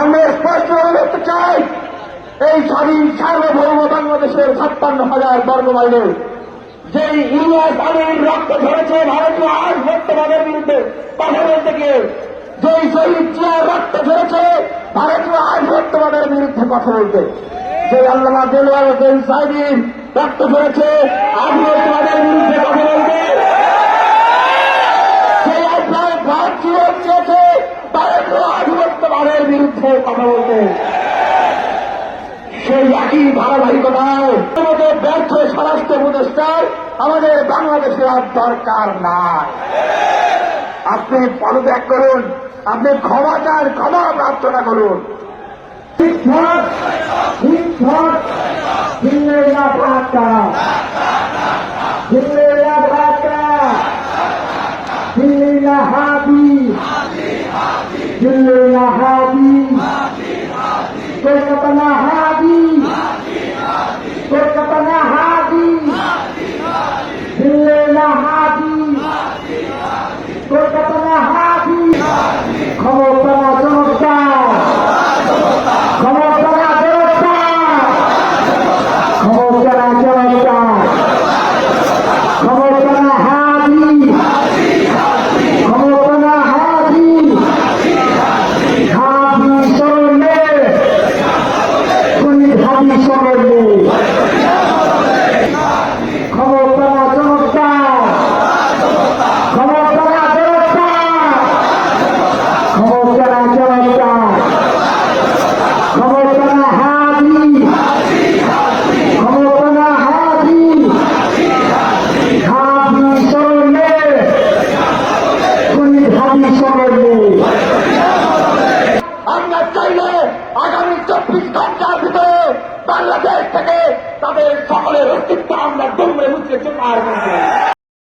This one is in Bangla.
আমরা স্পষ্ট করতে চাই, এই স্বাধীন সার্বভৌম বাংলাদেশের ছাপ্পান্ন হাজার বর্গ মাইলের যেই ইলিয়াস আলীর রক্ত ধরেছে ভারতীয় আজ বর্তমানের বিরুদ্ধে কথা বলতে গিয়ে যেই শহীদ জিয়ার রক্ত ঝরেছে, ভারতীয় আজ বর্তমানের বিরুদ্ধে কথা বলতে। যে আল্লামা দেলোয়ার হোসেন সাইদিন রক্ত ধরেছে আজ বর্তমানের বিরুদ্ধে কথা বলতে। সেই আপনার ভারতীয় চেয়েছে, ভারতীয় আজ বর্তমানের বিরুদ্ধে কথা বলতে সেই একই ধারাবাহিকতায় ব্যর্থ স্বরাষ্ট্র উপদেষ্টার আমাদের বাংলাদেশের আর দরকার নাই আপনি পদত্যাগ করুন আপনি ক্ষমা চান ক্ষমা প্রার্থনা করুন ঠিকঠাক ঠিকঠাক দিল্লি না ঢাকা দিল্লি না ঢাকা হাবি দিল্লি না হাবি কলকাতা হাবি কলকাতা হাবি দিল্লি হাবি কলকাতা হাবি ক্ষমতা জনতা ক্ষমতা জনতা ক্ষমতা জনতা ক্ষমতা না হাবি ক্ষমতা না হাবি হাবি সরলে তুমি হাবি সরলে ক্ষমতা না জনতা ক্ষমতা না জনতা ক্ষমতা না জনতা ক্ষমতা না হাবি ক্ষমতা না হাবি হাবি সরলে তুমি সরলে আমরা চাইলে আগামী চব্বিশ ঘণ্টার ভিতরে বাংলাদেশ থেকে তাদের সকলের অস্তিত্ব আমরা মুছে চলে আসব